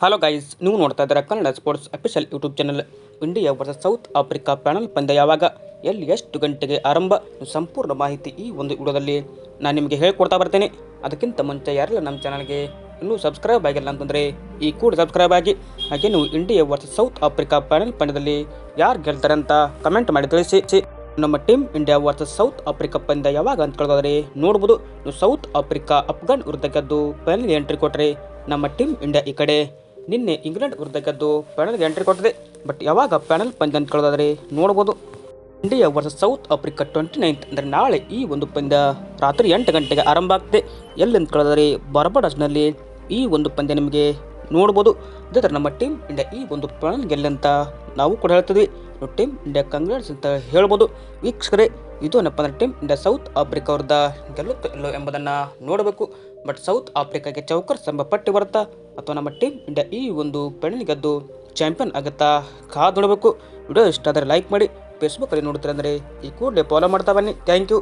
Hello guys ನೀವು ನೋಡ್ತಾ ಇದ್ದೀರಾ Kannada sports official YouTube channel India versus South Africa final ಪಂದ್ಯ ಯಾವಾಗ? ಎಲ್ಲಿ ಎಷ್ಟು ಗಂಟೆಗೆ ಆರಂಭ? ಸಂಪೂರ್ಣ ಮಾಹಿತಿ ಈ ಒಂದು ವಿಡಿಯೋದಲ್ಲಿ ನಾನು ನಿಮಗೆ ಹೇಳ್ಕೊಡ್ತಾ ಬರ್ತೇನೆ. ಅದಕ್ಕಿಂತ ಮುಂಚೆ ಯಾರೆಲ್ಲ ನಮ್ಮ ಚಾನಲ್ಗೆ ಇನ್ನೂ ಸಬ್ಸ್ಕ್ರೈಬ್ ಆಗಿಲ್ಲ ಅಂತಂದರೆ, ಈ ಕೂಡ ಸಬ್ಸ್ಕ್ರೈಬ್ ಆಗಿ, ಹಾಗೆ ನೀವು India versus South Africa final ಪಂದ್ಯದಲ್ಲಿ ಯಾರು ಗೆಲ್ತಾರೆ ಅಂತ ಕಮೆಂಟ್ ಮಾಡಿ ತಿಳಿಸಿ. ನಮ್ಮ team India versus South Africa ಪಂದ್ಯ ಯಾವಾಗ ಅಂತ ಕೇಳಿದ್ರೆ ನೋಡ್ಬೋದು. ನೀವು ಸೌತ್ ಆಫ್ರಿಕಾ ಅಫ್ಘಾನ್ ವಿರುದ್ಧ ಗೆದ್ದು ಫೈನಲ್ಗೆ ಎಂಟ್ರಿ ಕೊಟ್ಟರೆ ನಮ್ಮ ಟೀಮ್ ಇಂಡಿಯಾ ಈ ಕಡೆ ನಿನ್ನೆ ಇಂಗ್ಲೆಂಡ್ ವಿರುದ್ಧ ಗೆದ್ದು ಪ್ಯಾನಲ್ಗೆ ಎಂಟ್ರಿ ಕೊಟ್ಟಿದೆ. ಬಟ್ ಯಾವಾಗ ಪ್ಯಾನಲ್ ಪಂದ್ಯ ಅಂತ ಕೇಳೋದಾದ್ರೆ ನೋಡ್ಬೋದು. India versus South Africa twenty ninth ಅಂದರೆ ನಾಳೆ ಈ ಒಂದು ಪಂದ್ಯ ರಾತ್ರಿ ಎಂಟು ಗಂಟೆಗೆ ಆರಂಭ ಆಗ್ತದೆ. ಎಲ್ಲಿ ಅಂತ ಕೇಳಿದ್ರೆ ಬರಬಡಸ್ನಲ್ಲಿ ಈ ಒಂದು ಪಂದ್ಯ ನಿಮಗೆ ನೋಡ್ಬೋದು. ಅದೇ ಥರ ನಮ್ಮ ಟೀಮ್ ಇಂಡಿಯಾ ಈ ಒಂದು ಪ್ಯಾನಲ್ ಗೆಲ್ಲಿ ಅಂತ ನಾವು ಕೂಡ ಹೇಳ್ತಿದ್ವಿ. ಟೀಮ್ ಇಂಡಿಯಾ ಕಾಂಗ್ರೆಸ್ ಅಂತ ಹೇಳ್ಬೋದು. ವೀಕ್ಷಕರೇ ಇದು ಏನಪ್ಪ ಟೀಮ್ ಇಂಡಿಯಾ ಸೌತ್ ಆಫ್ರಿಕಾ ಅವ್ರದ ಗೆಲ್ಲುತ್ತೋ ಇಲ್ಲೋ ಎಂಬುದನ್ನು ನೋಡಬೇಕು. ಬಟ್ ಸೌತ್ ಆಫ್ರಿಕಾಗೆ ಚೌಕರ್ ಎಂಬ ಪಟ್ಟಿ ಬರುತ್ತಾ? ಅಥವಾ ನಮ್ಮ ಟೀಮ್ ಇಂಡಿಯಾ ಈ ಒಂದು ಪೆಣಲ್ ಗೆದ್ದು ಚಾಂಪಿಯನ್ ಆಗುತ್ತಾ? ಕಾದು ನೋಡಬೇಕು ವಿಡಿಯೋ ಇಷ್ಟ ಆದರೆ ಲೈಕ್ ಮಾಡಿ. ಫೇಸ್ಬುಕ್ಕಲ್ಲಿ ನೋಡ್ತೀರಂದರೆ ಈ ಕೂಡಲೇ ಫಾಲೋ ಮಾಡ್ತಾ ಬನ್ನಿ. Thank you